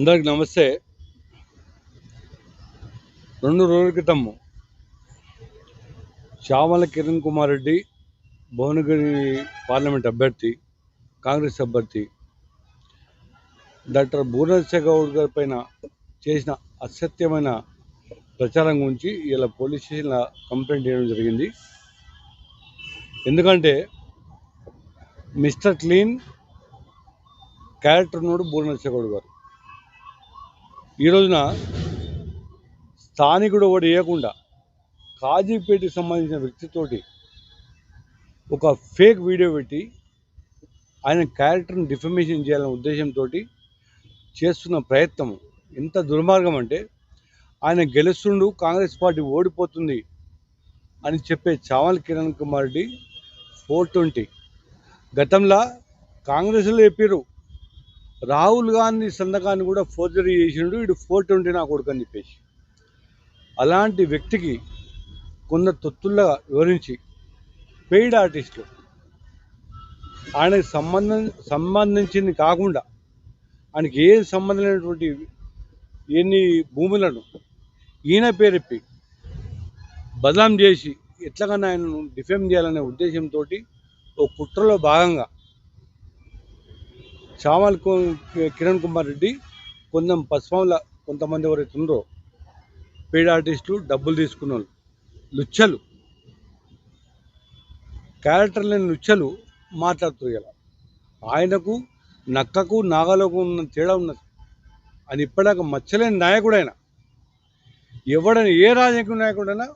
అందరికి నమస్తే. రెండు రోజుల క్రితం చామల కిరణ్ కుమార్ రెడ్డి భువనగిరి పార్లమెంట్ అభ్యర్థి కాంగ్రెస్ అభ్యర్థి డాక్టర్ భువనేశ్వర్ గౌడ్ గారి పైన చేసిన అసత్యమైన ప్రచారం గురించి ఇలా పోలీస్ స్టేషన్లో కంప్లైంట్ చేయడం జరిగింది. ఎందుకంటే మిస్టర్ క్లీన్ క్యారెక్టర్ ఉన్నాడు భువనేశ్వర్ గౌడ్ గారు. ఈ రోజున స్థానికుడు ఒకటి వేయకుండా కాజీపేటకి సంబంధించిన వ్యక్తితోటి ఒక ఫేక్ వీడియో పెట్టి ఆయన క్యారెక్టర్ని డిఫమేషన్ చేయాలనే ఉద్దేశంతో చేస్తున్న ప్రయత్నం ఎంత దుర్మార్గం అంటే ఆయన గెలుస్తుండు కాంగ్రెస్ పార్టీ ఓడిపోతుంది అని చెప్పే చావల్ కిరణ్ కుమార్ రెడ్డి ఫోర్ ట్వంటీ. గతంలో కాంగ్రెస్లో చెప్పారు రాహుల్ గాంధీ సంతకాన్ని కూడా ఫోర్జరీ చేసిండు ఇటు ఫోర్ ట్వంటీ నా కొడుకు అని చెప్పేసి. అలాంటి వ్యక్తికి కొంత తొత్తుల్లా వివరించి పెయిడ్ ఆర్టిస్టులు. ఆయనకు సంబంధం సంబంధించింది కాకుండా ఆయనకి ఏ సంబంధం లేనటువంటి ఎన్ని భూములను ఈయన పేరెప్పి బదనాం చేసి ఎట్లాగన్నా ఆయనను డిఫెమ్ చేయాలనే ఉద్దేశంతో ఓ కుట్రలో భాగంగా చామల్ కిరణ్ కుమార్ రెడ్డి కొంచెం పశ్చిమంలో కొంతమంది ఎవరైతే ఉన్నారో పెయిడ్ ఆర్టిస్టులు డబ్బులు తీసుకున్న వాళ్ళు లుచ్చలు. క్యారెక్టర్ లేని లుచ్చలు మాట్లాడుతూ ఇలా. ఆయనకు నక్కకు నాగలకు ఉన్న తేడా ఉన్నది. అని ఇప్పటిదాకా మచ్చలేని నాయకుడైనా ఎవడైనా ఏ రాజకీయ నాయకుడైనా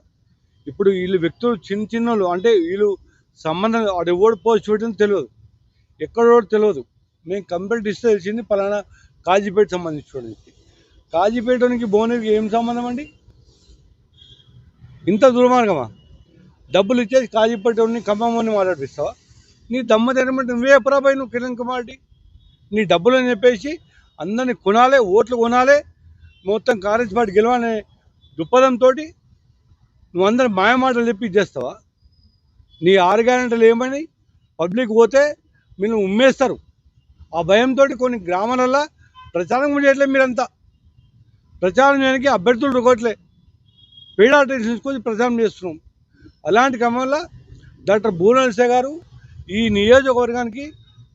ఇప్పుడు వీళ్ళు వ్యక్తులు చిన్న చిన్నోళ్ళు అంటే వీళ్ళు సంబంధం వాడు ఎవడు పోస్ట్ పెట్టిందో తెలియదు. ఎక్కడో తెలియదు. మేము కంప్లైంట్ ఇస్తే తెలిసింది పలానా కాజీపేట సంబంధించిన కాజీపేటకి భువనగిరికి ఏం సంబంధం అండి? ఇంత దుర్మార్గమా డబ్బులు ఇచ్చేసి కాజీపేటని ఖమ్మంని మాట్లాడిస్తావా నీ దమ్మ నువ్వే ఎప్పుడాబాయి నువ్వు కిరణ్ కుమార్ నీ డబ్బులు అని చెప్పేసి అందరిని కొనాలి ఓట్లు కొనాలి మొత్తం కాంగ్రెస్ పార్టీ గెలవనే దృక్పథంతో నువ్వు అందరి మాయమాటలు చెప్పి ఇచ్చేస్తావా? నీ ఆరు గ్యారెంటీలు ఏమని పబ్లిక్ పోతే మీరు ఉమ్మేస్తారు. ఆ భయంతో కొన్ని గ్రామాలలో ప్రచారం కూడా చేయట్లేదు మీరంతా. ప్రచారం చేయడానికి అభ్యర్థులు రుకోవట్లే పీడా తీసుకొని ప్రచారం చేస్తున్నాం. అలాంటి క్రమంలో డాక్టర్ భువనేశ్వర్ గారు ఈ నియోజకవర్గానికి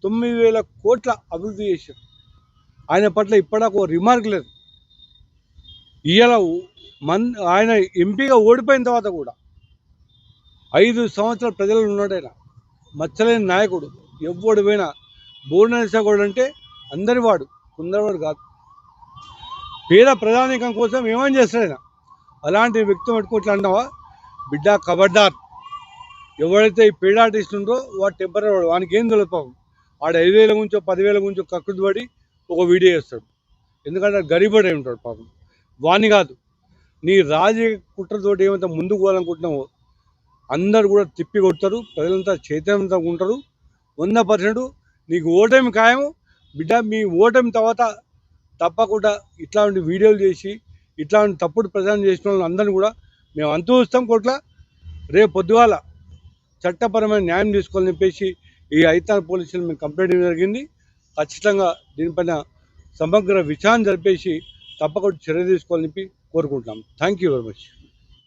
తొమ్మిది వేల కోట్ల అభివృద్ధి చేశారు. ఆయన పట్ల ఇప్పటిదాకా రిమార్క్ లేదు. ఇవాళ మన్ ఆయన ఎంపీగా ఓడిపోయిన తర్వాత కూడా ఐదు సంవత్సరాల ప్రజలు ఉన్నాడు ఆయన మచ్చలేని నాయకుడు ఎవ్వడు పోయినా బోర్డు నరసింహగౌడ్ అంటే అందరి వాడు కొందరివాడు కాదు. పేద ప్రధానికం కోసం ఏమని చేస్తాడు అలాంటి వ్యక్తి పట్టుకోవట్లే అంటావా? బిడ్డ కబడ్డార్ ఎవరైతే ఈ పేడ ఆర్టిస్ట్ ఉందో వాడు టెంపరీ వాడు వానికి ఏం తెలియదు వాడు ఐదు వేల గురించో పదివేల గురించో కక్కుడు పడి ఒక వీడియో చేస్తాడు. ఎందుకంటే గరిబడై ఉంటాడు పాపం. వాణి కాదు. నీ రాజకీయ కుట్రతోటి ఏమైతే ముందుకు పోవాలనుకుంటున్నావో అందరు కూడా తిప్పి కొడతారు ప్రజలంతా చైతన్యంతో ఉంటారు. వంద పర్సెంట్ నీకు ఓటమి ఖాయము. బిడ్డ మీ ఓటమి తర్వాత తప్పకుండా ఇట్లాంటి వీడియోలు చేసి ఇట్లాంటి తప్పుడు ప్రచారం చేసిన వాళ్ళందరినీ కూడా మేము అంతూ చూస్తాం కోట్ల. రేపు పొద్దుగాల చట్టపరమైన న్యాయం తీసుకోవాలని చెప్పేసి ఈ ఐతాన్ పోలీసులు మేము కంప్లైంట్ జరిగింది. ఖచ్చితంగా దీనిపైన సమగ్ర విచారణ జరిపేసి తప్పకుండా చర్య తీసుకోవాలని చెప్పి కోరుకుంటున్నాం. Thank you very much.